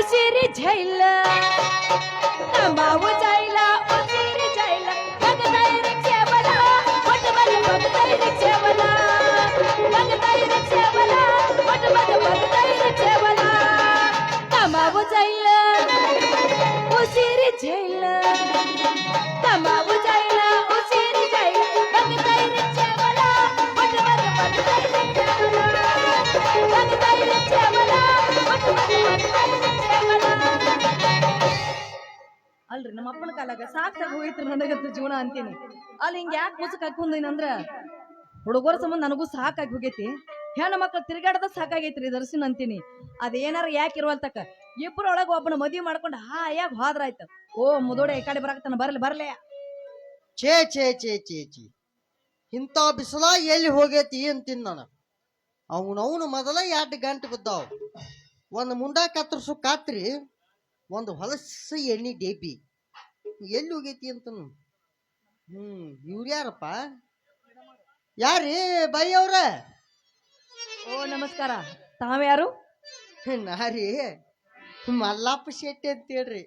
उशिरी झैल. तंबाऊ ಅಲ್ರಿ, ನಮ್ಮ ಅಪ್ಪನ ಕಾಲಾಗ ಸಾಕಾಗಿ ಹೋಯ್ತ್ರಿ ನನಗಂತ ಜೀವನ ಅಂತೀನಿ. ಅಲ್ಲಿ ಹಿಂಗ ಯಾಕೆ ಮುಸುಕ್ ಹಾಕೊಂದಿನ ಅಂದ್ರ, ಹುಡುಗರ ಸಂಬಂಧ ನನಗೂ ಸಾಕಾಗಿ ಹೋಗೈತಿ. ಹೆಣ್ಣು ಮಕ್ಳು ತಿರುಗಾಡದ ಸಾಕಾಗೈತ್ರಿ ದರ್ಶನ ಅಂತೀನಿ. ಅದೇನಾರ ಯಾಕೆ ಇರುವಲ್ತಕ ಇಬ್ಬರೊಳಗ ಒಬ್ಬನ ಮದ್ವಿ ಮಾಡ್ಕೊಂಡು ಹಾಯಾಗ ಹೋದ್ರಾಯ್ತು. ಓ, ಮುದೋಡೆ, ಈ ಕಡೆ ಬರಾಕತ್ತಾನ, ಬರ್ಲಿ ಬರ್ಲಿ. ಛೇ ಛೇ ಛೇ ಛೇ ಛೇ. ಇಂಥ ಬಿಸಿಲ ಎಲ್ಲಿ ಹೋಗೈತಿ ಅಂತೀನಿ ನಾನು. ಅವನವನು ಮೊದಲ ಎರಡು ಗಂಟೆ ಬಿದ್ದಾವ. ಒಂದು ಮುಂಡ ಕತ್ತರಿಸು ಕಾತ್ರಿ ಒಂದು ಹೊಲಸ ಎಣ್ಣೆ ಡೇಪಿ. ಎಲ್ಲಿ ಹೋಗೈತಿ ಅಂತನು? ಹ್ಮ್ ಇವ್ರು ಯಾರಪ್ಪ? ಯಾರೀ ಬಾಯಿ ಅವ್ರ? ಓ ನಮಸ್ಕಾರ. ತಾವ್ಯಾರು ನಾರಿ ಮಲ್ಲಪ್ಪ ಶೆಟ್ಟಿ ಅಂತ ಹೇಳ್ರಿ.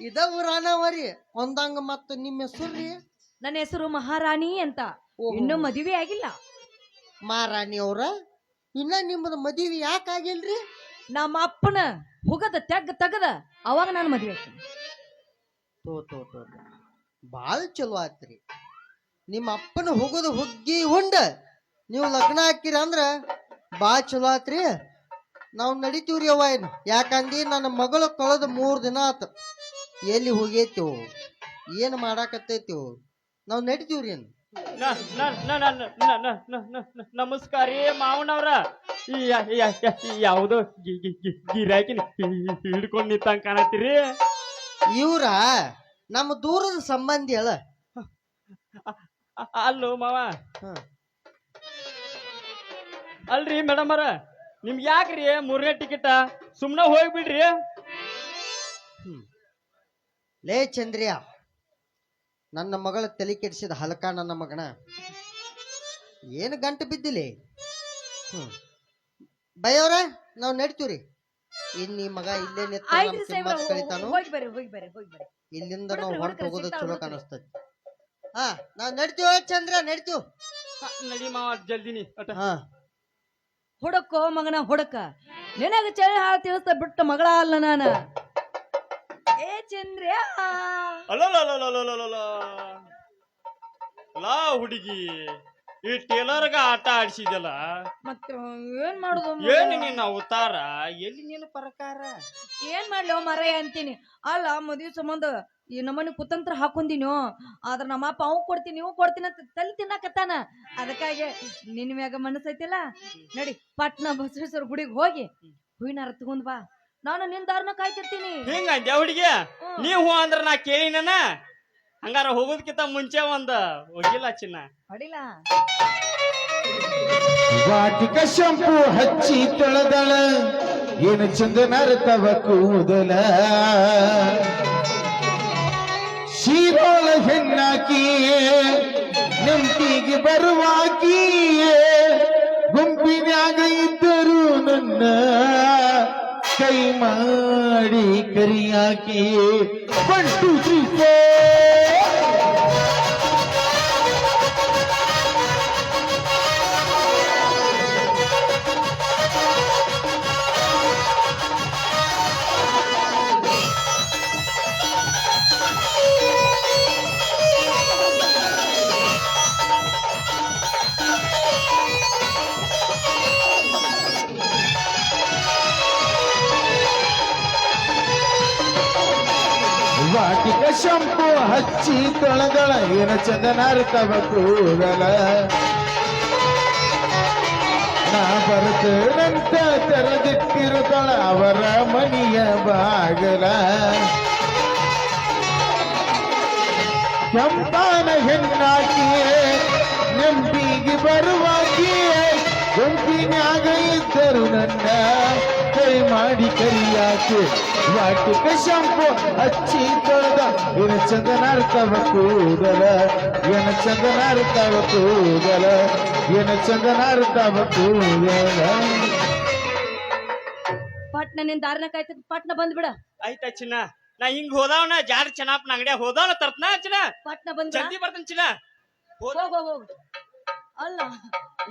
ಇದ ಊರಾನವರಿ ಒಂದಂಗ ಮತ್ತ ನಿಮ್ಮ ಹೆಸರು ರೀ? ನನ್ನ ಹೆಸರು ಮಹಾರಾಣಿ ಅಂತ. ಇನ್ನೂ ಮದುವೆ ಆಗಿಲ್ಲ. ಮಹಾರಾಣಿ ಅವ್ರ? ಇನ್ನ ನಿಮ್ಮದು ಮದುವೆ ಯಾಕೆ ಆಗಿಲ್ರಿ? ನಮ್ಮ ಅಪ್ಪನ ಹುಗದ ತೆಗ್ ತಗದ, ಅವಾಗ ನಾನು ಮದುವೆ ಆಗ್ತೀನಿ. ತೋ ತೋ ತೋ. ಬಾಳ ಚಲೋ ಆತ್ರಿ. ನಿಮ್ಮ ಅಪ್ಪನ ಹುಗದ ಹುಗ್ಗಿ ಉಂಡ ನೀವು ಲಗ್ನ ಹಾಕಿರ ಅಂದ್ರ ಬಾಳ ಚಲೋ ಆತ್ರಿ. ನಾವು ನಡಿತೀವ್ರಿ ಅವ್ವ ಏನು? ಯಾಕಂದಿ ನನ್ನ ಮಗಳು ಕಳೆದ ಮೂರು ದಿನ ಆತ. ಎಲ್ಲಿ ಹೋಗೈತಿವು ಏನು ಮಾಡಾಕತ್ತೈತಿವು ನಾವು ನಡಿತೀವ್ರಿ ಏನು? ನಮಸ್ಕಾರ ಮಾವನವ್ರ ಯಾವುದೋ ಗಿರಾಕಿ ಹಿಡ್ಕೊಂಡು ನಿಂತಂಗ್ ಕಾಣತ್ತೀರಿ ಇವ್ರ ನಮ್ಮ ದೂರದ ಸಂಬಂಧಿ ಅಲ್ಲ ಅಲ್ಲೋ ಮಾವ ಅಲ್ರಿ ಮೇಡಮ್ ಅವ್ರ ನಿಮ್ಗೆ ಯಾಕ್ರಿ ಮೂರನೇ ಟಿಕೆಟ ಸುಮ್ಮನೆ ಹೋಗ್ಬಿಡ್ರಿ ಲೇ ಚಂದ್ರಿಯಾ ನನ್ನ ಮಗಳ ತಲೆ ಕೆಡಿಸಿದ ಹಲಕ ನನ್ನ ಮಗನ? ಏನು ಗಂಟು ಬಿದ್ದಿಲಿ? ಹ್ಮ್. ಬೈಯವ್ರ ನಾವು ನಡಿತೀವ್ರಿ. ಇನ್ ಈ ಮಗ ಇಲ್ಲೇ ನಿಂತು ಆಯ್ತ್ರಿ ನಮ್ ಸಾಹೇಬ್ರ ಕಿಮ್ಮತ್ ಕಳಿತಾನು ಹೋಗಿ ಬರ್ರಿ ಹೋಗಿ ಬರ್ರಿ ಹೋಗಿ ಬರ್ರಿ. ಇಲ್ಲಿಂದ ನಾವು ಹೊರಟು ಹೋಗೋದು ಚಲೋ. ಕಾಣಿಸ್ತೈತಿ. ಹಾ ನಾವ್ ನಡಿತೀವ ಚಂದ್ರ ನಡಿತೀವ್. ನಡಿ ಮಾವ ಜಲ್ದಿನಿ ಅಟ ಹಾ. ಹುಡುಕೋ ಮಗನ ಹುಡುಕ. ನಿನಗ ಚಳಿ ಹಾಳು ತಿಳಿಸ್ತಾ ಬಿಟ್ಟ ಮಗಳ ಅಲ್ಲ ನಾನು. ಏ ಚಂದ್ರ್ಯ. ಅಲ್ಲ ಹುಡುಗಿ ಈ ಟೇಲರ್ಗ ಆಟ ಆಡಿಸಿದಲ್ಲ ಮತ್ತೆ ಏನ್ ಮಾಡುದು ಏನು ನಿನ್ನ ಅವತಾರ? ಎಲ್ಲಿ ನಿನ್ನ ಪರಕಾರ? ಏನ್ ಮಾಡ್ಲಿ ಮರ ಅಂತೀನಿ. ಅಲ್ಲ ಮದುವೆ ಸಂಬಂಧ ಈ ನಮ್ಮನೆ ಕುತಂತ್ರ ಹಾಕೊಂಡಿನೋ ಆದ್ರ ನಮ್ಮ ಅಪ್ಪ ಅವ್ ಕೊಡ್ತೀನಿ ನೀವು ಕೊಡ್ತೀನಿ ಅಂತ ತಲೆ ತಿನ್ನಕತ್ತಾನ. ಅದಕ್ಕಾಗಿ ನಿನ್ ಮ್ಯಾಗ ಮನಸ್ಸೈತಿಲ್ಲ? ನಡಿ ಪಟ್ನ ಬಸವೇಶ್ವರ ಗುಡಿಗೆ ಹೋಗಿ ಹೂವಿನ ತಗೊಂಡ್ ಬಾ. ನಾನು ನಿನ್ ದಾರ್ನ ಕಾಯ್ತಿರ್ತೀನಿ. ಹಿಂಗ ಅಂದ್ಯಾ ಹುಡುಗಿ. ನೀ ಹೂ ಅಂದ್ರ ನಾ ಕೇಳಿನ ಹಂಗಾರ ಹೋಗೋದಕ್ಕಿಂತ ಮುಂಚೆ ಒಂದ ಹೋಗಿಲ್ಲ ಚಿನ್ನ. ಹೊಡಿಲ. ವಾಟಿಕ ಶಂಪು ಹಚ್ಚಿ ತೊಳೆದಳ. ಏನು ಚಂದನರ ತವ ಕೂದಲ? ಶೀರೋಳ ಹೆಣ್ಣಾಕಿಯೇ ನೆಂಪಿಗೆ ಬರುವಾಕಿಯೇ ಗುಂಪಿನಾಗ ಇದ್ದರು ನನ್ನ कई मारी करिया की वन टू थ्री फोर ಚಂದನಾರ ತವ ಕೂದಲ ನಾ ಬರ್ತೇನಂತ ತೆರೆದಿಟ್ಟಿರುತ್ತಳ ಅವರ ಮನೆಯ ಬಾಗಲ. ಕೆಂಪಾನ ಹೆಣ್ಣಾಕಿಯೇ ನಂಬಿಗೆ ಬರುವಾಕಿಯೇ ಗುಂಪಿನಾಗ ಇದ್ದರು ನನ್ನ ಮಾಡಿ ಕರಿಯಾಕೆ? ವಾಟಿಕ ಶಂಪು ಹಚ್ಚಿ ತೊಳೆದ? ಏನ ಚಂದನಾರ್ತವ ಕೂದಲ ಏನ ಚಂದನಾರ್ತವ ಕೂದಲ ಏನ ಚಂದನಾರ್ತವ ಕೂದಲ. ಪಟ್ನ ನಿನ್ ದಾರಿನ ಕಾಯ್ತ ಪಟ್ನ ಬಂದ್ಬಿಡ ಆಯ್ತಾ ಚಿನ್ನ. ನಾ ಹಿಂಗ್ ಹೋದವನ ಜಾರ್ ಚೆನ್ನಪ್ಪನ ಅಂಗಡಿಯ ಹೋದವನ ತರ್ತನ ಚಿನ್ನ. ಪಟ್ನ ಬಂದ್ ಜಲ್ದಿ ಬರ್ತಾನ ಚಿನ್ನ. ಹೋದ ಹೋಗ ಹೋಗ್ ಅಲ್ಲ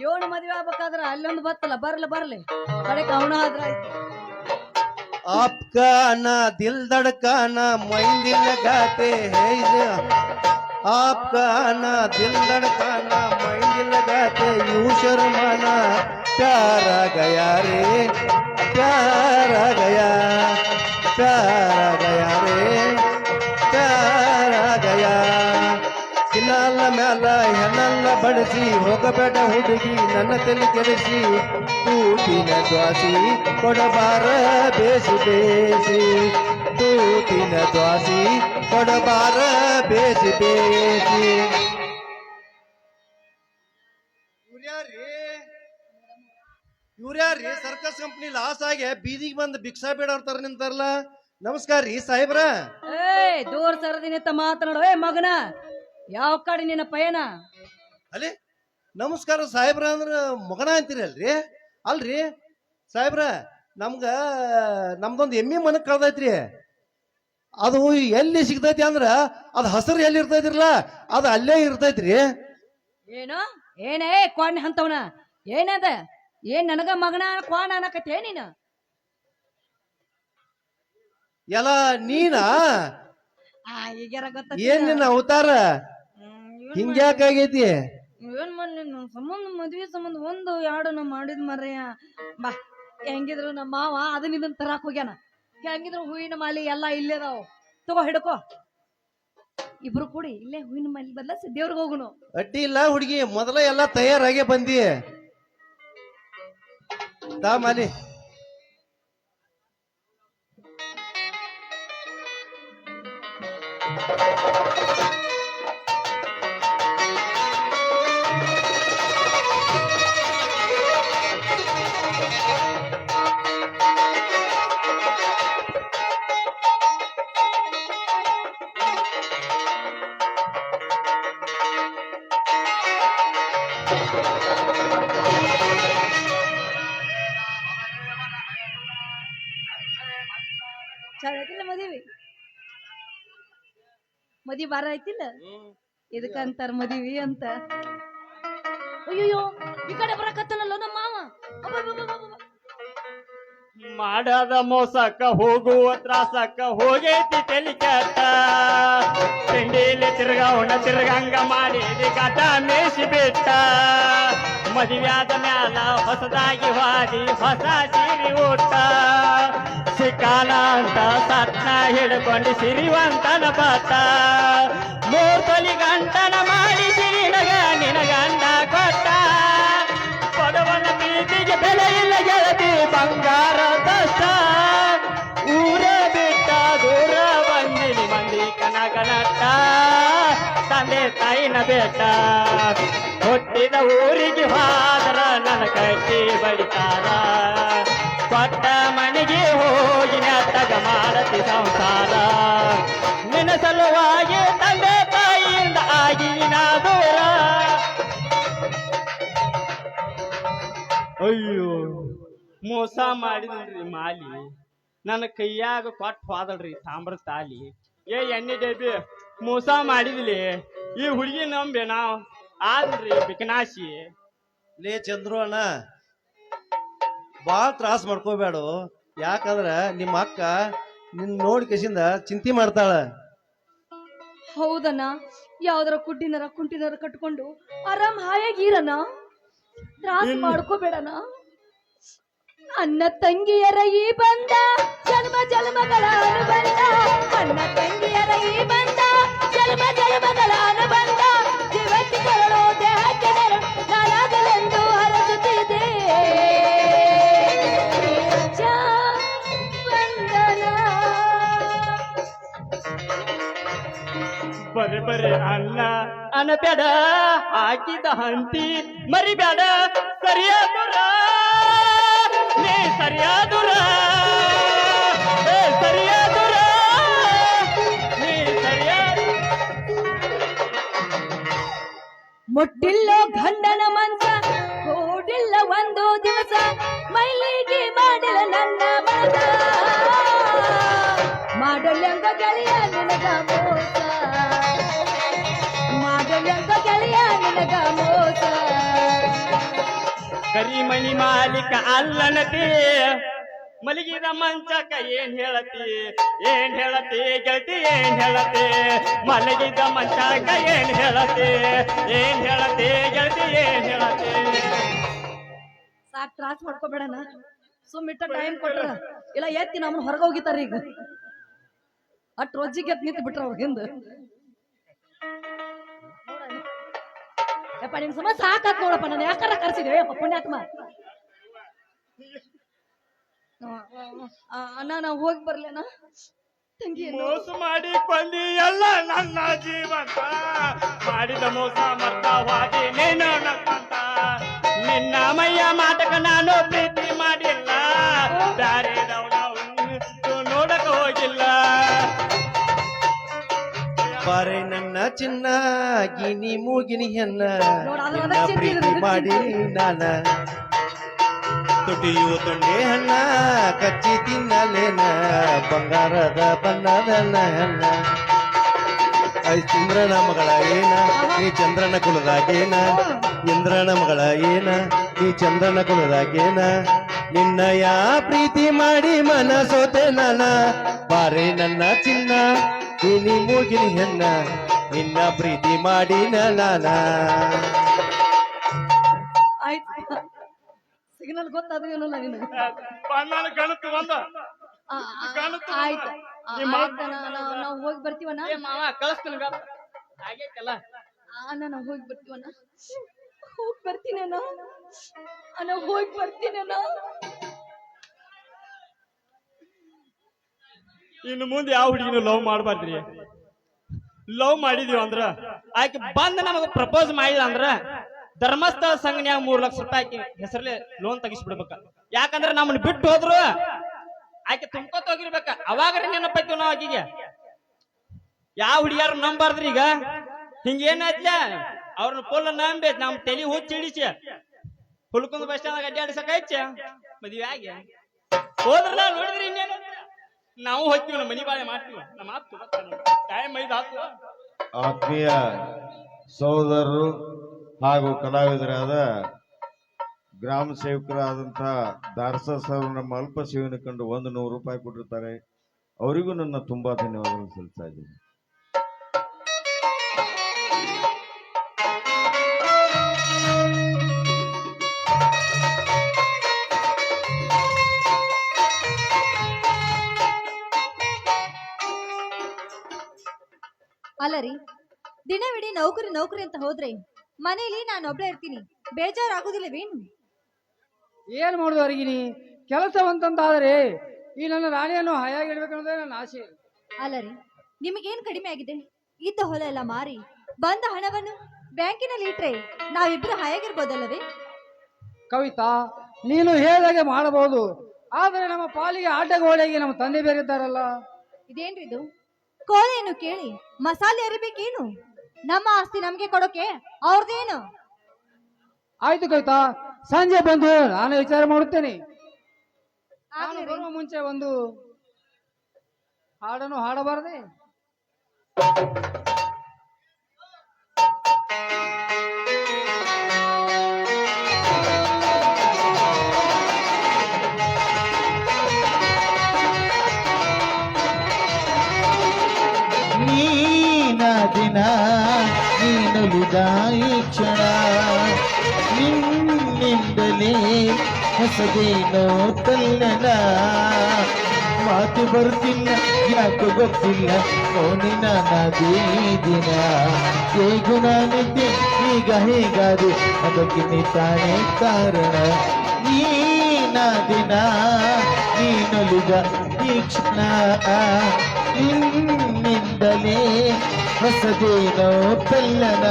ಏಳು ಮದುವೆ ಆಗ್ಬೇಕಾದ್ರ ಅಲ್ಲೊಂದು ಬತ್ತಲ್ಲ ಬರ್ಲಿ ಬರ್ಲಿ. ಕಡೆ ಅವನ ಆದ್ರ ಆಯ್ತು. आपका ना दिल धड़काना मैं दिल लगाते हैं इसे। आपका ना दिल धड़काना मैं दिल लगाते यूं शर्माना प्यार आ गया रे प्यार आ गया प्यार आ गया रे प्यार आ गया ಚಿನ್ನಲ್ಲ ಮ್ಯಾಲ ಹೆಣ್ಣಲ್ಲ ಬಡಿಸಿ ಹೋಗಬೇಡ ಹುಡುಗಿ ನನ್ನ ತಲೆ ಕೆಡಿಸಿ ತೂತಿನ ದ್ವಾಸಿ ಕೊಡಬಾರ ಬೇಸಿ ಬೇಸಿ. ತೂತಿನ ದ್ವಾಸಿ ಕೊಡಬಾರ ಬೇಸಿ ಬೇಸಿ. ಇವ್ರ್ಯಾರ್ರಿ? ಸರ್ಕಸ್ ಕಂಪ್ನಿ ಲಾಸ್ ಆಗಿ ಬೀದಿಗೆ ಬಂದು ಭಿಕ್ಷಾ ಬೇಡವ್ರ ತರ ನಿಂತಾರಲ್ಲ. ನಮಸ್ಕಾರ ರೀ ಸಾಹೇಬ್ರ. ಏಯ್ ದೂರ ಸರದಿನಿತ್ತ ಮಾತನಾಡು. ಏ ಮಗನ ಯಾವ ಕಡೆ ನಿನ್ನ ಪಯಣ? ಅಲ್ಲಿ ನಮಸ್ಕಾರ ಸಾಹೇಬ್ರ ಅಂದ್ರ ಮಗನ ಅಂತೀರಲ್ರಿ ಅಲ್ರಿ? ಸಾಹೇಬ್ರ ನಮ್ಗ ನಮ್ದೊಂದು ಎಮ್ಮೆ ಮನಕ್ ಕಳ್ದೈತ್ರಿ. ಅದು ಎಲ್ಲಿ ಸಿಗ್ತೈತಿ ಅಂದ್ರ ಅದು ಹಸಿರು ಎಲ್ಲಿ ಇರ್ತೈತಿರ್ಲ ಅದು ಅಲ್ಲೇ ಇರ್ತೈತ್ರಿ. ಏನು? ಏನೇ ಕ್ವಾನ್ ಅಂತವನ ಏನದ? ಏನ್ ನನಗ ಮಗನ ಕ್ವಾಣ ಅನ್ನಕತ್ತೇ ನೀನು? ಎಲ್ಲ ನೀನಾ? ಆ ಈಗ್ಯಾರ ಗೊತ್ತ ಏನ್ ನಿನ್ನ ಅವತಾರ? ಹಿಂಗ್ಯಾಕಾಗೈತಿ ಏನ್ ಮಾಡ್ಲಿ? ನನ್ ಸಂಬಂಧ, ಮದ್ವಿ ಸಂಬಂಧ ಒಂದು ಎರಡು ನಾ ಮಾಡಿದ್ ಮರ್ಯ ಬಾ, ಹೆಂಗಿದ್ರು ನಮ್ಮ ಮಾವ ಅದನ್ನ ಇದನ್ನ ತರಾಕ್ ಹೋಗ್ಯಾನ. ಹೆಂಗಿದ್ರು ಹೂವಿನ ಮಾಲಿ ಎಲ್ಲಾ ಇಲ್ಲೇ ಅದಾವ. ತಗೋ ಹಿಡ್ಕೋ. ಇಬ್ರು ಕೂಡಿ ಇಲ್ಲೇ ಹೂವಿನ ಮಾಲಿ ಬದಲ ದೇವ್ರಿಗೆ ಹೋಗುನು ಅಡ್ಡಿ ಇಲ್ಲ, ಹುಡುಗಿ, ಮೊದಲ ಎಲ್ಲ ತಯಾರಾಗೆ ಬಂದಿ. ತಾ ಮಾಲಿ. ಚಲೋ ಬಾರ ಐತಿಲ್ಲ ಇದಕ್ಕ ಅಂತಾರ ಮದಿವಿ ಅಂತ. ಅಯ್ಯೋ ಈ ಕಡೆ ಬರಕತ್ತನಲ್ಲ ನಮ್ಮ ಮಾವ. ಮಾಡದ ಮೋಸಕ್ಕ ಹೋಗುವ ತ್ರಾಸಕ್ಕ ಹೋಗೈತಿ ತಲಿ ಕೆಟ್ಟ. ತಿಂಡಿಲಿ ತಿರ್ಗಾವಣ ತಿರ್ಗಂಗ ಮಾಡಿ ಕಟ ಮೇಸಿ ಬಿಟ್ಟ. ಮದುವ್ಯಾದ ಮ್ಯಾಲ ಹೊಸದಾಗಿ ಹಾದಿ ಹೊಸ ಸಿರಿ ಊಟ ಸಿಕ್ಕಾಲ ಅಂತ ಸತ್ನ ಹಿಡ್ಕೊಂಡು ಸಿರಿವಂತನ ಪಾತ ಮೂರ್ತಲಿ ಗಂಟನ ಮಾಡಿ ನಿನಗ ನಿನ ಗಂಡ ಕೊಟ್ಟ. ಪದವನ ಪ್ರೀತಿಗೆ ಬೆಲೆ ಇಲ್ಲ ಗೆಳತಿ ಬಂಗಾರ ಕನಗನಟ್ಟ ತಂದೆ ತಾಯಿನ ಬೇಟ ಹುಟ್ಟಿದ ಊರಿಗೆ ಹಾದರ ನನ್ನ ಕಟ್ಟಿ ಬಡಿತಾರ. ಕೊಟ್ಟ ಮನೆಗೆ ಹೋಗಿ ತಗ ಮಾಡತಿ ಸಂಸಾರ. ನಿನ್ನ ಸಲುವಾಗಿ ತಂದೆ ತಾಯಿಯಿಂದ ಆಗಿ ನಾ ದೂರ. ಅಯ್ಯೋ, ಮೋಸ ಮಾಡಿದ್ರಿ ಮಾಲಿ. ನನ್ನ ಕೈಯಾಗ ಕೊಟ್ಟು ಹೋದಳ್ರಿ ತಾಮ್ರ ತಾಲಿ. ಏ ಎಣ್ಣೆ ಡಬ್ಬಿ ಮೋಸ ಮಾಡಿದ್ಲಿ. ಈ ಹುಡುಗಿ ನಂಬೆ ನಾವು. ಆದ್ರಿ ಬಿಕನಾಶಿ. ಲೇ ಚಂದ್ರು ಅಣ್ಣ ಭಾಳ ತ್ರಾಸ ಮಾಡ್ಕೋಬೇಡು. ಯಾಕಂದ್ರ ನಿಮ್ಮ ಅಕ್ಕ ನಿನ್ ನೋಡಿ ಕಸಿಂದ ಚಿಂತೆ ಮಾಡ್ತಾಳ. ಹೌದಣ್ಣ. ಯಾವ್ದಾರ ಕುಡ್ಡಿನರ ಕುಂಟಿನರ ಕಟ್ಕೊಂಡು ಆರಾಮ್ ಹಾಯಾಗಿರನ ತ್ರಾಸ ಇನ್ನು- ಮಾಡ್ಕೋಬೇಡಣ ಅಣ್ಣ ತಂಗಿಯರ ಈ ಬಂದ ಜನ್ಮ ಜನ್ಮಗಳ ಅನುಬಂಧ. ಅಣ್ಣ ತಂಗಿಯರ ಬರೆ ಅನಬೇಡ ಹಾಕಿದ ಹಂತಿ ಮರಿಬೇಡ ಸರಿಯಾದುರ. ನೀ ಸರಿಯಾದುರ. ಮುಟ್ಟಿಲ್ಲ ಗಂಡನ ಮಂತ್ರ ಕೂಡಿಲ್ಲ ಒಂದು ದಿವಸ, ಮೈಲಿಗೆ ಮಾಡಿಲ್ಲ ನನ್ನ ಮನದ. ಮಾಡಲೆಂಬ ಗೆಳೆಯ ನಿನಗ ಮೋಸ. ಮಾಡಲೆಂಬ ಗೆಳೆಯ ನಿನಗ ಮೋಸ. ಕರಿಮಣಿ ಮಾಲಿಕ ಅಲ್ಲನತೆ ಮಲಗಿದ ಮಂಚಕ ಏನ್ ಹೇಳತಿ? ಏನ್ ಹೇಳತಿ? ಗೆಳತಿ ಏನ್ ಹೇಳತಿ? ಮಲಗಿದ ಮಂಚಕ ಏನ್ ಹೇಳತಿ? ಏನ್ ಹೇಳತಿ? ಗೆಳತಿ ಏನ್ ಹೇಳತಿ? ಸಾಕ್ ತ್ರಾಸ್ ಮಾಡ್ಕೋಬೇಡಣ ಸುಮ್ಮಿಟ್ಟ ಟೈಮ್ ಕೊಟ್ರ. ಇಲ್ಲ, ಎತ್ತಿ ನಮ್ಮ ಹೊರಗೆ ಹೋಗಿತಾರ ಈಗ. ಅಟ್ ರೊಜ್ಜಿಗೆ ಎತ್ ನಿಂತು ಬಿಟ್ರ ಅವ್ರ ಹಿಂದ. ಯಪ್ಪ, ನಿಮ್ ಸಮ ನೋಡಪ್ಪ. ನಾನು ಯಾಕಾರ ಕರ್ಸಿದ್ವಿ ಪುಣ್ಯಾತ್ಮ. ಅಣ್ಣ ನಾವು ಹೋಗಿ ಬರ್ಲೇನ? ತಂಗಿ ಮೋಸ ಮಾಡಿ ಕೊಂದಿ ಎಲ್ಲ ನನ್ನ ಜೀವಂತ ಮಾಡಿದ ಮೋಸ ಮರ್ತವಾದಿ ನೀನು ನಕ್ಕಂತ. ನಿನ್ನ ಮೈಯ ಮಾತಕ ನಾನು ಪ್ರೀತಿ ಮಾಡಿಲ್ಲ. ಬ್ಯಾರೆ ನೋಡಕ ಹೋಗಿಲ್ಲ. ಬಾರೆ ನನ್ನ ಚಿನ್ನ ಗಿನಿ ಮೂಗಿನಿ ಹೆನ್ನ ಪ್ರೀತಿ ಮಾಡಿ ನಾನ ತುಟಿಯು ತೊಂಡೆ ಹಣ್ಣ, ಕಚ್ಚಿ ತಿನ್ನಲೇನ, ಬಂಗಾರದ ಬಣ್ಣದಲ್ಲ ಹಣ್ಣ. ಐ ಚಂದ್ರನ ಮಗಳ ಏನ, ಈ ಚಂದ್ರನ ಕುಲದಾಗೇನ ಇಂದ್ರನ ಮಗಳ ಏನ, ಈ ಚಂದ್ರನ ಕುಲದಾಗೇನ ನಿನ್ನ ಯಾ ಪ್ರೀತಿ ಮಾಡಿ ಮನ ಸೋತೆ ನನ್ನ ಬಾರೆ ನನ್ನ ಚಿನ್ನ ನೀನಿ ಮೂಗಿನಿ ಹೆಣ್ಣ, ನಿನ್ನ ಪ್ರೀತಿ ಮಾಡಿ ನಾನ ಸಿಗ್ನಲ್ ಗೊತ್ತಾದ್ರೆ ಏನಲ್ಲ ನಿನಗೆ. ಬಂದ. ಆ, ಆ, ಕಾಣುತ್ತೆ ಆಯ್ತು. ನಾವು ಹೋಗಿ ಬರ್ತೀವಣ್ಣ? ಏ ಮಾವ ಕಳಿಸ್ತೀನಿ ಅಣ್ಣ ನಾವು ಹೋಗಿ ಬರ್ತೀವಣ್ಣ. ಹೋಗಿ ಬರ್ತೀನಿ ಅಣ್ಣ. ಅಣ್ಣ ಹೋಗಿ ಬರ್ತೀನಿ ಅಣ್ಣ. ಇನ್ನು ಮುಂದೆ ಯಾವ ಹುಡುಗಿನೂ ಲವ್ ಮಾಡಬಾರ್ದ್ರಿ. ಲವ್ ಮಾಡಿದೀವಿ ಅಂದ್ರ ಆಕೆ ಬಂದ್ ನಮಗ ಪ್ರಪೋಸ್ ಮಾಡಿಲ್ಲ ಅಂದ್ರ ಧರ್ಮಸ್ಥಳ ಸಂಘನ್ಯಾಗ ಮೂರ್ ಲಕ್ಷ ರೂಪಾಯಿ ಆಕಿ ಹೆಸರ್ಲೆ ಲೋನ್ ತೆಗಿಸ್ಬಿಡ್ಬೇಕ. ಯಾಕಂದ್ರೆ ನಮ್ಮನ್ನ ಬಿಟ್ಟು ಹೋದ್ರು, ಆಕೆ ತುಂಬ್ಕೊತ ಹೋಗಿರ್ಬೇಕ. ಅವಾಗ ನೆನಪೈತಿ ನಾವ್ ಆಕಿಗೆ. ಯಾವ ಹುಡುಗಿಯಾರು ನಂಬಾರ್ದ್ರಿ ಈಗ? ಹಿಂಗೇನಾಯ್ತ್ಲ ಅವ್ರನ್ನ ಫುಲ್ ನಂಬಿ ನಮ್ ತಲಿ ಹುಚ್ಚಿ ಹಿಡಿಸಿ. ಹುಲ್ಕುಂದ ಬಸ್ ಸ್ಟ್ಯಾಂಡ್ ಅಡ್ಡಾಡಿಸಕ ಮದ್ವೆ ಆಗಿ. ಹೋದ್ರಲ್ಲ ನೋಡಿದ್ರಿ ಇನ್ನೇನು? ನಾವು ಹೋಗ್ತೀವಿ, ನಮ್ಮ ಮನಿ ಬಾಳೆ ಮಾಡ್ತೀವಿ. ನಮ್ಮ ಮಾತು ಟೈಮ್ ಐದು ಆತು ಆತ್ಮೀಯ ಸಹೋದರರು ಹಾಗೂ ಕಲಾವಿದರಾದ ಗ್ರಾಮ ಸೇವಕರಾದಂಥ ದಾರಸ ಸರ್ ನಮ್ಮ ಅಲ್ಪ ಸೇವನೆ ಕಂಡು ಒಂದು ನೂರು ರೂಪಾಯಿ ಕೊಟ್ಟಿರ್ತಾರೆ. ಅವರಿಗೂ ನನ್ನ ತುಂಬಾ ಧನ್ಯವಾದಗಳು ಸಲ್ಲಿಸ್ತಾ ಇದ್ದೀನಿ. ಅಲ್ಲರಿ ದಿನವಿಡೀ ನೌಕರಿ ನೌಕರಿ ಅಂತ ಹೋದ್ರೆ? ಮನೇಲಿ ನಾನು ಒಬ್ಳೆ ಇರ್ತೀನಿ ಬೇಜಾರಾಗುದಿಲ್ಲವೇನು ಏನ್ ಮಾಡುದು ಅರಿಗಿನಿ ಕೆಲಸವಂತಂತಾದರೆ ಈ ನನ್ನ ರಾಣಿಯನ್ನು ಹಾಯಾಗಿ ಇಡ್ಬೇಕನ್ನೋದೇ ನನ್ನ ಆಸೆ. ಅಲ್ಲರಿ ನಿಮಗೇನ್ ಕಡಿಮೆ ಆಗಿದೆ? ಇದ್ದ ಹೊಲ ಎಲ್ಲ ಮಾರಿ ಬಂದ ಹಣವನ್ನು ಬ್ಯಾಂಕಿನಲ್ಲಿ ಇಟ್ರೆ ನಾವಿಬ್ರು ಹಾಯಾಗಿರ್ಬೋದಲ್ಲವೇ? ಕವಿತಾ ನೀನು ಹೇಳಿದಾಗೆ ಮಾಡಬಹುದು. ಆದರೆ ನಮ್ಮ ಪಾಲಿಗೆ ಆಟಗೋಡೆಗೆ ನಮ್ಮ ತಂದೆ ಬೇರೆ ಇದ್ದಾರಲ್ಲ ಇದೇನ್ರಿದು ಕೋಳೆಯನ್ನು ಕೇಳಿ ಮಸಾಲೆ ಅರಿಬೇಕೇನು? ನಮ್ಮ ಆಸ್ತಿ ನಮ್ಗೆ ಕೊಡೋಕೆ ಅವ್ರದೇನು ಆಯ್ತು ಕವಿತಾ ಸಂಜೆ ಬಂದು ನಾನು ವಿಚಾರ ಮಾಡುತ್ತೇನೆ. ನಾನು ಆಗ್ಲಿ ಬರುವ ಮುಂಚೆ ಒಂದು ಹಾಡನ್ನು ಹಾಡಬಾರದೆ? ಹೊಸದೇನೋ ತಲ್ಲನ ಮಾತು ಬರ್ತಿಲ್ಲ ಯಾಕೆ ಗೊತ್ತಿಲ್ಲ ಮೌನಿನ ನದೇ ದಿನ ಹೇಗೂ ನಾನಿದ್ದೆ ಈಗ ಹೇಗಾದೆ ಅದಕ್ಕೆ ನೀ ತಾನೇ ಕಾರಣ ನೀನ ದಿನ ನೀನುಲಿದ ಈ ಕ್ಷಣ ನಿನ್ನಿಂದಲೇ ಹೊಸದೇನೋ ತಲ್ಲನ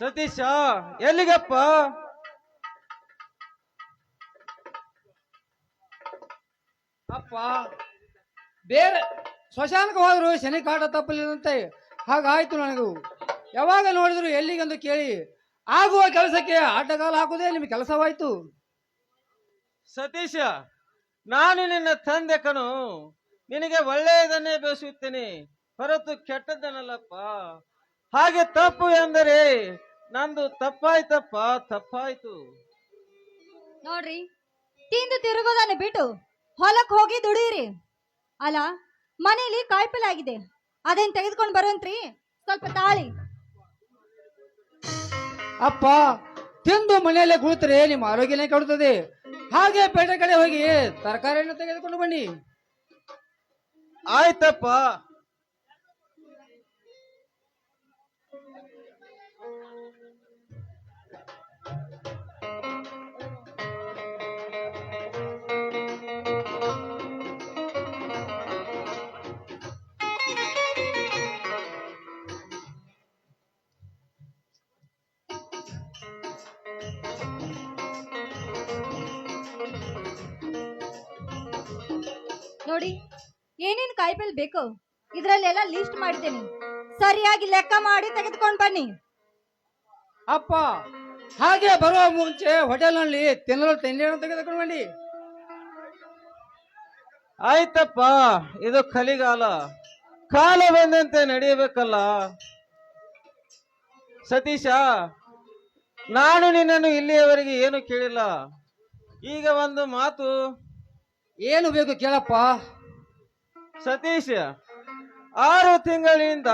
ಸತೀಶ ಎಲ್ಲಿಗಪ್ಪ? ಅಪ್ಪ ಬೇರೆ ಸ್ಮಶಾನಕ್ಕೆ ಹೋದ್ರು ಶನಿ ಕಾಟ ತಪ್ಪಲಿದಂತೆ ಹಾಗಾಯ್ತು ನನಗೂ. ಯಾವಾಗ ನೋಡಿದ್ರು ಎಲ್ಲಿಗೆಂದು ಕೇಳಿ. ಆಗುವ ಕೆಲಸಕ್ಕೆ ಆಟಗಾಲ ಹಾಕುದೇ ನಿಮ್ಗೆ ಕೆಲಸವಾಯ್ತು. ಸತೀಶ ನಾನು ನಿನ್ನ ತಂದೆ ಕನು ನಿನಗೆ ಒಳ್ಳೆಯದನ್ನೇ ಬೇಸುತ್ತೇನೆ ಹೊರತು ಕೆಟ್ಟದ್ದನ್ನಲ್ಲಪ್ಪ ಹಾಗೆ ತಪ್ಪು ಎಂದರೆ ನಂದು ತಪ್ಪಾಯ್ತಪ್ಪ ತಪ್ಪಾಯ್ತು. ನೋಡ್ರಿ ತಿಂದು ತಿರುಗೋದನ್ನ ಬಿಟ್ಟು ಹೊಲಕ್ ಹೋಗಿ ದುಡಿಯಿರಿ. ಅಲ್ಲ ಮನೇಲಿ ಕಾಯಿಪಲ್ಲೆ ಆಗಿದೆ. ಅದೇನ್ ತೆಗೆದುಕೊಂಡು ಬರುವಂತ್ರಿ ಸ್ವಲ್ಪ ತಾಳಿ. ಅಪ್ಪ ತಿಂದು ಮನೆಯಲ್ಲೇ ಕುಳಿತರೆ ನಿಮ್ಮ ಆರೋಗ್ಯನೇ ಕೆಡುತ್ತದೆ. ಹಾಗೆ ಪೇಟೆ ಕಡೆ ಹೋಗಿ ತರಕಾರಿಯನ್ನು ತೆಗೆದುಕೊಂಡು ಬನ್ನಿ. ಆಯ್ತಪ್ಪ. ನೋಡಿ ಏನೇನ್ ಕಾಯಿಪಲ್ಲೆ ಬೇಕು ಇದ್ರಲ್ಲೆಲ್ಲ ಲಿಸ್ಟ್ ಮಾಡಿದ್ದೇನೆ. ಸರಿಯಾಗಿ ಲೆಕ್ಕ ಮಾಡಿ ತೆಗೆದುಕೊಂಡು ಬನ್ನಿ. ಅಪ್ಪ ಹಾಗೆ ಬರುವ ಮುಂಚೆ ಹೋಟೆಲ್ನಲ್ಲಿ ತಿನ್ನಲು ತಿಂಡಿಯನ್ನು ತೆಗೆದುಕೊಂಡು ಬನ್ನಿ. ಆಯ್ತಪ್ಪ ಇದು ಕಲಿಗಾಲ. ಕಾಲ ಬಂದಂತೆ ನಡೆಯಬೇಕಲ್ಲ. ಸತೀಶ ನಾನು ನಿನ್ನನ್ನು ಇಲ್ಲಿಯವರೆಗೆ ಏನು ಕೇಳಿಲ್ಲ. ಈಗ ಒಂದು ಮಾತು. ಏನು ಬೇಕು ಕೇಳಪ್ಪ? ಸತೀಶ್ ಆರು ತಿಂಗಳಿಂದ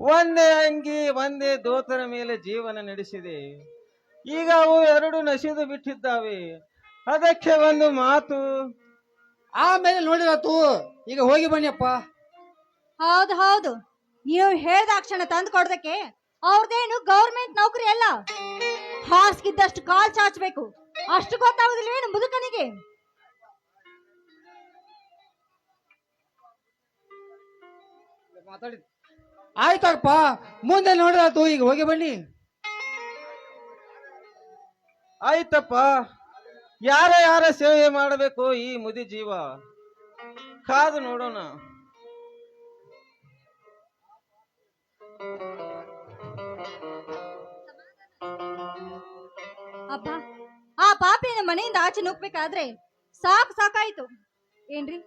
ಒಂದೇ ಅಂಗಿ ಒಂದೇ ದೋತರ ಮೇಲೆ ಜೀವನ ನಡೆಸಿದೆ. ಈಗ ಅವು ಎರಡು ನಸಿದು ಬಿಟ್ಟಿದ್ದಾವೆ. ಅದಕ್ಕೆ ಒಂದು ಮಾತು. ಆಮೇಲೆ ನೋಡಿರತ್ತು ಈಗ ಹೋಗಿ ಬನ್ನಿಯಪ್ಪ. ಹೌದು ಹೌದು. ನೀವು ಹೇಳ್ದಾಕ್ಷಣ ತಂದು ಕೊಡೋದಕ್ಕೆ ಅವ್ರದೇನು ಗೌರ್ಮೆಂಟ್ ನೌಕರಿ ಅಲ್ಲ. ಹಾಸ್ಗಿದ್ದಷ್ಟು ಕಾಲ್ ಚಾಚಬೇಕು. ಅಷ್ಟು ಗೊತ್ತಾಗುದಿಲ್ವೇನು ಮುದುಕನಿಗೆ? ಮಾತಾಡಿ ಆಯ್ತಪ್ಪ ಮುಂದೆ ನೋಡಿರತ್ತು ಈಗ ಹೋಗಿ ಬನ್ನಿ. ಆಯ್ತಪ್ಪ ಯಾರ ಯಾರ ಸೇವೆ ಮಾಡಬೇಕು ಈ ಮುದಿ ಜೀವ? ಕಾದು ನೋಡೋಣ. ಅಪ್ಪ ಆ ಪಾಪಿನ ಮನೆಯಿಂದ ಆಚೆ ನುಗ್ಬೇಕಾದ್ರೆ ಸಾಕು ಸಾಕಾಯ್ತು. ಏನ್ರಿ?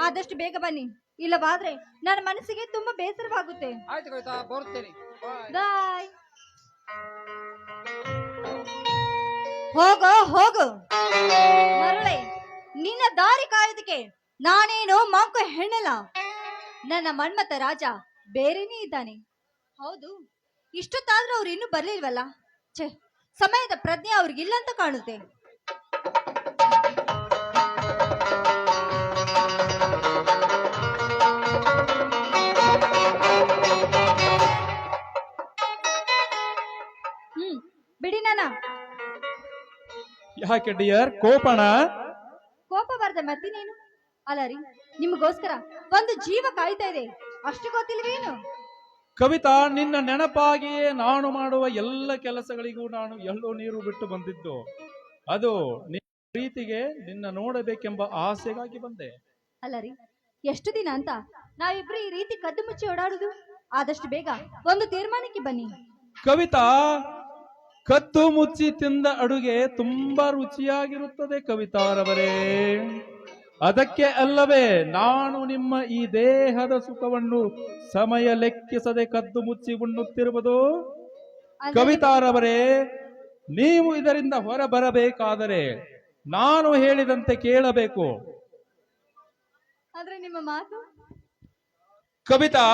ಆದಷ್ಟು ಬೇಗ ಬನ್ನಿ. ಇಲ್ಲವಾದ್ರೆ ನನ್ನ ಮನಸ್ಸಿಗೆ ತುಂಬಾ ಬೇಸರವಾಗುತ್ತೆ. ಆಯ್ತು ಕವಿತಾ ಬರುತ್ತೇನೆ. ಬಾಯ್ ಹೋಗೋ ಹೋಗು. ಮರಳೆ ನಿನ್ನ ದಾರಿ ಕಾಯೋದಕ್ಕೆ ನಾನೇನು ಮಂಕು ಹೆಣ್ಣಲ್ಲ. ನನ್ನ ಮನ್ಮತ ರಾಜ ಬೇರೆನೇ ಇದ್ದಾನೆ. ಹೌದು ಇಷ್ಟೊತ್ತಾದ್ರೂ ಅವ್ರು ಇನ್ನೂ ಬರ್ಲಿಲ್ವಲ್ಲ? ಛೇ ಸಮಯದ ಪ್ರಜ್ಞೆ ಅವ್ರಿಗಿಲ್ಲ ಅಂತ ಕಾಣುತ್ತೆ. ಯಾಕೆ ಡಿಯರ್ ಕೋಪಣ ಕೋಪ ಬರ್ದೆ ಮತ್ತಿನೇನು ಅಲ್ಲ ರೀ ನಿಮಗೋಸ್ಕರ ಒಂದು ಜೀವ ಕಾಯ್ತಾ ಇದೆ. ಅಷ್ಟು ಗೊತ್ತಿಲ್ವೇನು ಕವಿತಾ ನಿನ್ನ ನೆನಪಾಗಿಯೇ ನಾನು ಮಾಡುವ ಎಲ್ಲ ಕೆಲಸಗಳಿಗೂ ನಾನು ಎಲ್ಲೋ ನೀರು ಬಿಟ್ಟು ಬಂದಿದ್ದು. ಅದು ನಿನ್ನ ಪ್ರೀತಿಗೆ ನಿನ್ನ ನೋಡಬೇಕೆಂಬ ಆಸೆಗಾಗಿ ಬಂದೆ. ಅಲ್ಲ ರೀ ಎಷ್ಟು ದಿನ ಅಂತ ನಾವಿಬ್ರು ಈ ರೀತಿ ಕದ್ದು ಮುಚ್ಚಿ ಓಡಾಡುದು? ಆದಷ್ಟು ಬೇಗ ಒಂದು ತೀರ್ಮಾನಕ್ಕೆ ಬನ್ನಿ. ಕವಿತಾ ಕತ್ತು ಮುಚ್ಚಿ ತಿಂದ ಅಡುಗೆ ತುಂಬಾ ರುಚಿಯಾಗಿರುತ್ತದೆ ಕವಿತಾರವರೇ. ಅದಕ್ಕೆ ಅಲ್ಲವೇ ನಾನು ನಿಮ್ಮ ಈ ದೇಹದ ಸುಖವನ್ನು ಸಮಯ ಲೆಕ್ಕಿಸದೆ ಕದ್ದು ಮುಚ್ಚಿ ಉಣ್ಣುತ್ತಿರುವುದು? ಕವಿತಾರವರೇ ನೀವು ಇದರಿಂದ ಹೊರ ಬರಬೇಕಾದರೆ ನಾನು ಹೇಳಿದಂತೆ ಕೇಳಬೇಕು. ಅಂದ್ರೆ ನಿಮ್ಮ ಮಾತು? ಕವಿತಾ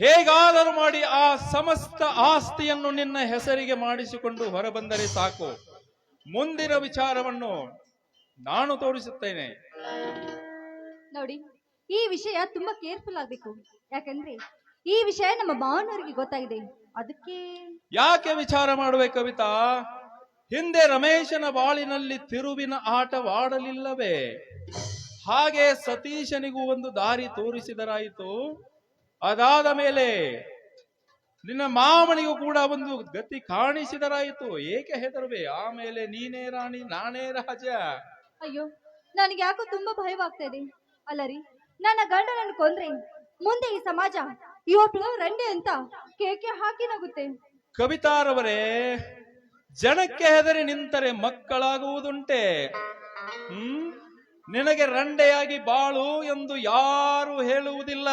ಹೇಗಾದರೂ ಮಾಡಿ ಆ ಸಮಸ್ತ ಆಸ್ತಿಯನ್ನು ನಿನ್ನ ಹೆಸರಿಗೆ ಮಾಡಿಸಿಕೊಂಡು ಹೊರಬಂದರೆ ಸಾಕು. ಮುಂದಿನ ವಿಚಾರವನ್ನು ನಾನು ತೋರಿಸುತ್ತೇನೆ. ನೋಡಿ ಈ ವಿಷಯ ತುಂಬಾ ಕೇರ್ಫುಲ್ ಆಗ್ಬೇಕು. ಯಾಕಂದ್ರೆ ಈ ವಿಷಯ ನಮ್ಮ ಭಾವನವರಿಗೆ ಗೊತ್ತಾಗಿದೆ. ಅದಕ್ಕೆ ಯಾಕೆ ವಿಚಾರ ಮಾಡುವೆ ಕವಿತಾ? ಹಿಂದೆ ರಮೇಶನ ಬಾಳಿನಲ್ಲಿ ತಿರುವಿನ ಆಟವಾಡಲಿಲ್ಲವೇ ಹಾಗೆ ಸತೀಶನಿಗೂ ಒಂದು ದಾರಿ ತೋರಿಸಿದರಾಯಿತು. ಅದಾದ ಮೇಲೆ ನಿನ್ನ ಮಾವನಿಗೂ ಕೂಡ ಒಂದು ಗತಿ ಕಾಣಿಸಿದರಾಯಿತು. ಏಕೆ ಹೆದರುವೆ? ಆಮೇಲೆ ನೀನೇ ರಾಣಿ ನಾನೇ ರಾಜ. ಅಯ್ಯೋ ನನಗೆ ಯಾಕೋ ತುಂಬಾ ಭಯವಾಗ್ತಾ ಇದೆ. ಅಲ್ಲರಿ ನನ್ನ ಗಂಡನನ್ನು ಕೊಂದ್ರೆ ಮುಂದೆ ಈ ಸಮಾಜ ಈ ಒಬ್ಳು ರಂಡೆ ಅಂತ ಕೇಕೆ ಹಾಕಿ ನಗುತ್ತೆ. ಕವಿತಾರವರೇ ಜನಕ್ಕೆ ಹೆದರಿ ನಿಂತರೆ ಮಕ್ಕಳಾಗುವುದುಂಟೆ. ಹ್ಮ್? ನಿನಗೆ ರಂಡೆಯಾಗಿ ಬಾಳು ಎಂದು ಯಾರು ಹೇಳುವುದಿಲ್ಲ.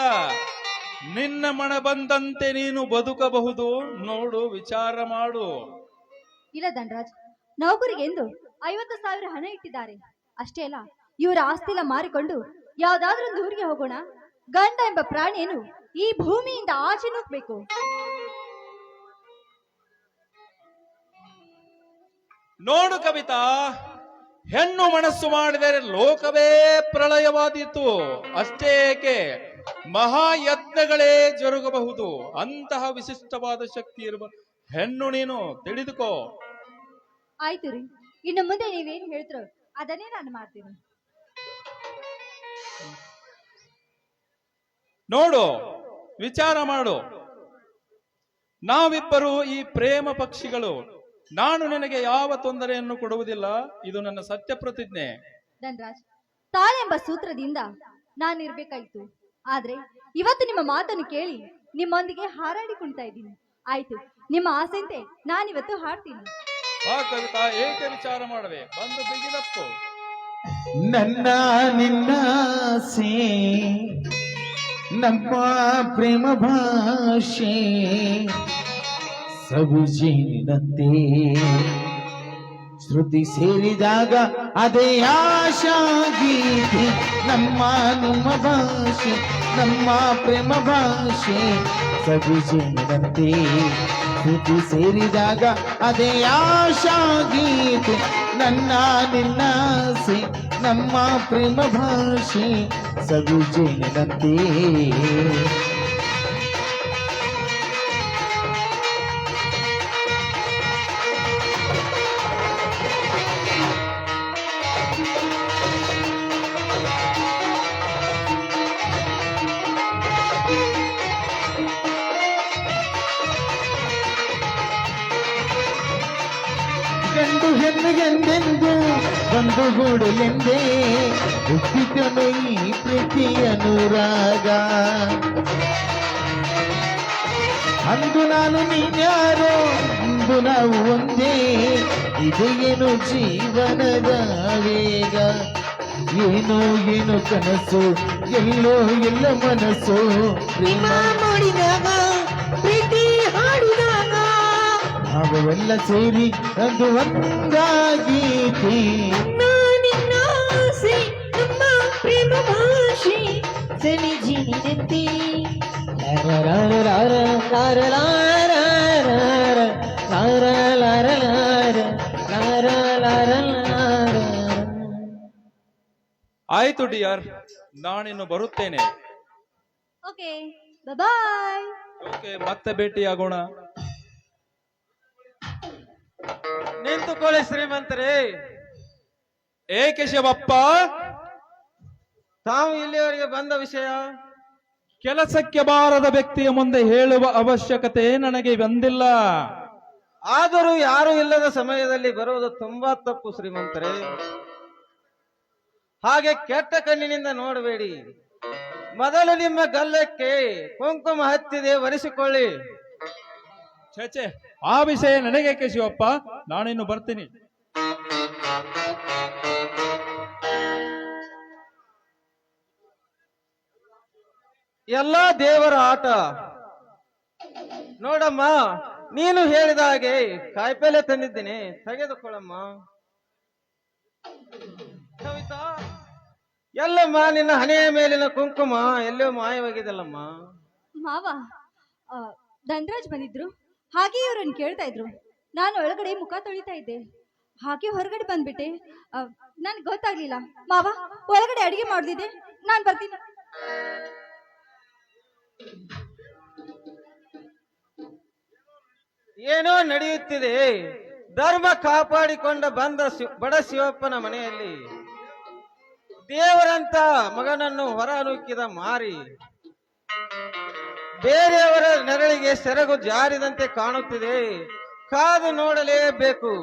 ನಿನ್ನ ಮನ ಬಂದಂತೆ ನೀನು ಬದುಕಬಹುದು. ನೋಡು ವಿಚಾರ ಮಾಡು. ಇಲ್ಲ ಧನರಾಜ್ ನೌಕರಿಗೆ ಎಂದು ಐವತ್ತು ಸಾವಿರ ಹಣ ಇಟ್ಟಿದ್ದಾರೆ. ಅಷ್ಟೇ ಅಲ್ಲ ಇವರ ಆಸ್ತಿಲ ಮಾರಿಕೊಂಡು ಯಾವ್ದಾದ್ರೂ ಒಂದು ಊರಿಗೆ ಹೋಗೋಣ. ಗಂಡ ಎಂಬ ಪ್ರಾಣಿಯನ್ನು ಈ ಭೂಮಿಯಿಂದ ಆಚೆ ನೂಕ್ಬೇಕು ನೋಡು ಕವಿತಾ ಹೆಣ್ಣು ಮನಸ್ಸು ಮಾಡಿದರೆ ಲೋಕವೇ ಪ್ರಳಯವಾದೀತು. ಅಷ್ಟೇ ಏಕೆ? ಮಹಾಯತ್ನಗಳೇ ಜರುಗಬಹುದು. ಅಂತಹ ವಿಶಿಷ್ಟವಾದ ಶಕ್ತಿ ಇರುವ ಹೆಣ್ಣು ನೀನು ತಿಳಿದುಕೋ. ಆಯ್ತು ರೀ. ಇನ್ನು ಮುಂದೆ ನೀವೇನ್ ಹೇಳ್ತಿರೋ ಅದನ್ನೇ ನಾನು ಮಾಡ್ತೀನಿ. ನೋಡು ವಿಚಾರ ಮಾಡು. ನಾವಿಬ್ಬರು ಈ ಪ್ರೇಮ ಪಕ್ಷಿಗಳು. ನಾನು ನಿನಗೆ ಯಾವ ತೊಂದರೆಯನ್ನು ಕೊಡುವುದಿಲ್ಲ ಇದು ನನ್ನ ಸತ್ಯ ಪ್ರತಿಜ್ಞೆ. ಧನ್ರಾಜ್ ತಾಳೆಂಬ ಸೂತ್ರದಿಂದ ನಾನು ಇರ್ಬೇಕಾಯ್ತು ಆದ್ರೆ ಇವತ್ತು ನಿಮ್ಮ ಮಾತನ್ನು ಕೇಳಿ ನಿಮ್ಮೊಂದಿಗೆ ಹಾರಾಡಿಕೊಳ್ತಾ ಇದ್ದೀನಿ. ಆಯ್ತು ನಿಮ್ಮ ಆಸೆಂತೆ ನಾನಿವತ್ತು ಹಾಡ್ತೀನಿ. ನನ್ನ ಕವಿತಾ ಏಕೆ ವಿಚಾರ ಮಾಡವೆ ಬಂದು ಬಿಗಿದಪ್ಪು. ನನ್ನ ನಿನ್ನಾಸೆ ನಮ್ಮ ಪ್ರೇಮ ಭಾಷೆ ಸಬುಜಿನಂತೆ. ಶ್ರುತಿ ಸೇರಿದಾಗ ಅದೇ ಆಶಾ ಗೀತೆ. ನಮ್ಮ ನಿಮ್ಮ ಭಾಷೆ, ನಮ್ಮ ಪ್ರೇಮ ಭಾಷೆ. ಸಬುಜಿನಂತೆ ಶ್ರುತಿ ಸೇರಿದಾಗ ಅದೇ ಆಶಾ ಗೀತೆ. ನನ್ನ ನಿನ್ನಾಸೆ, ನಮ್ಮ ಪ್ರೇಮ ಭಾಷೆ. ಸಗುಜೇನಂತೆ ಬಂಧುಗೂಡಲೆಂದೇ ಹುಟ್ಟಿದನು ಈ ಪ್ರೀತಿ ಅನುರಾಗ. ಅಂದು ನಾನು ನೀನ್ಯಾರೋ ಅಂದು ನಾವು ಒಂದೇ ಇದೇನು ಜೀವನದ ವೇಗ? ಏನೋ ಏನು ಕನಸು ಎಲ್ಲೋ ಎಲ್ಲ ಮನಸ್ಸು. ನೋಡಿದಾಗ ಮಾಡಿದಾಗ ಪ್ರೀತಿ ಹಾಡಿದಾಗ. ನಾವೆಲ್ಲ ಸೇರಿ ಅದು ಒಂದಾಗೀತೆ ನಮ್ಮ ಪ್ರೇಮ ಭಾಷೆ ಸನಿ ಜೀನಿನಂತೆ ಆಯ್ತು ಡಿಯರ್ ನಾನಿನ್ನು ಬರುತ್ತೇನೆ. ಓಕೆ ಬಾಯ್ ಓಕೆ ಮತ್ತೆ ಭೇಟಿಯಾಗೋಣ. ನಿಂತುಕೊಳ್ಳಿ ಶ್ರೀಮಂತರೇ. ಏ ಶಿವಪ್ಪ? ತಾವು ಇಲ್ಲಿಯವರೆಗೆ ಬಂದ ವಿಷಯ? ಕೆಲಸಕ್ಕೆ ಬಾರದ ವ್ಯಕ್ತಿಯ ಮುಂದೆ ಹೇಳುವ ಅವಶ್ಯಕತೆ ನನಗೆ ಬಂದಿಲ್ಲ. ಆದರೂ ಯಾರು ಇಲ್ಲದ ಸಮಯದಲ್ಲಿ ಬರುವುದು ತುಂಬಾ ತಪ್ಪು ಶ್ರೀಮಂತರೇ. ಹಾಗೆ ಕೆಟ್ಟ ಕಣ್ಣಿನಿಂದ ನೋಡಬೇಡಿ. ಮೊದಲು ನಿಮ್ಮ ಗಲ್ಲಕ್ಕೆ ಕುಂಕುಮ ಹತ್ತಿದೆ ಒರೆಸಿಕೊಳ್ಳಿ. ಛೇ ಆ ವಿಷಯ ನನಗೆ ಕೇಶವಪ್ಪ ನಾನಿನ್ನು ಬರ್ತೀನಿ. ಎಲ್ಲಾ ದೇವರ ಆಟ. ನೋಡಮ್ಮ ನೀನು ಹೇಳಿದ ಹಾಗೆ ಕಾಯಿಪಲ್ಲೆ ತಂದಿದ್ದೀನಿ. ತೆಗೆದುಕೊಳ್ಳಮ್ಮ. ಕವಿತಾ ಎಲ್ಲಮ್ಮ ನಿನ್ನ ಹಣೆಯ ಮೇಲಿನ ಕುಂಕುಮ ಎಲ್ಲೋ ಮಾಯವಾಗಿದೆಲ್ಲಮ್ಮ ಮಾವ ಆ, ಧನ್ರಾಜ್ ಬಂದಿದ್ರು. ಹಾಗೆ ಇವ್ರನ್ನ ಕೇಳ್ತಾ ಇದ್ರು. ನಾನು ಒಳಗಡೆ ಮುಖ ತೊಳಿತಾ ಇದ್ದೆ. ಹಾಗೆ ಹೊರಗಡೆ ಬಂದ್ಬಿಟ್ಟೆ. ನನ್ಗೆ ಗೊತ್ತಾಗ್ಲಿಲ್ಲ. ಮಾವ ಒಳಗಡೆ ಅಡಿಗೆ ಮಾಡ್ದಿದೆ. ನಾನ್ ಬರ್ತೀನಿ. ಏನೋ ನಡೆಯುತ್ತಿದೆ. ಧರ್ಮ ಕಾಪಾಡಿಕೊಂಡ ಬಂದ ಬಡ ಶಿವಪ್ಪನ ಮನೆಯಲ್ಲಿ ದೇವರಂತ ಮಗನನ್ನು ಹೊರ ನೂಕಿದ ಮಾರಿ ಬೇರೆಯವರ ನೆರಳಿಗೆ ಸೆರಗು ಜಾರಿದಂತೆ ಕಾಣುತ್ತಿದೆ. ಕಾದು ನೋಡಲೇಬೇಕು.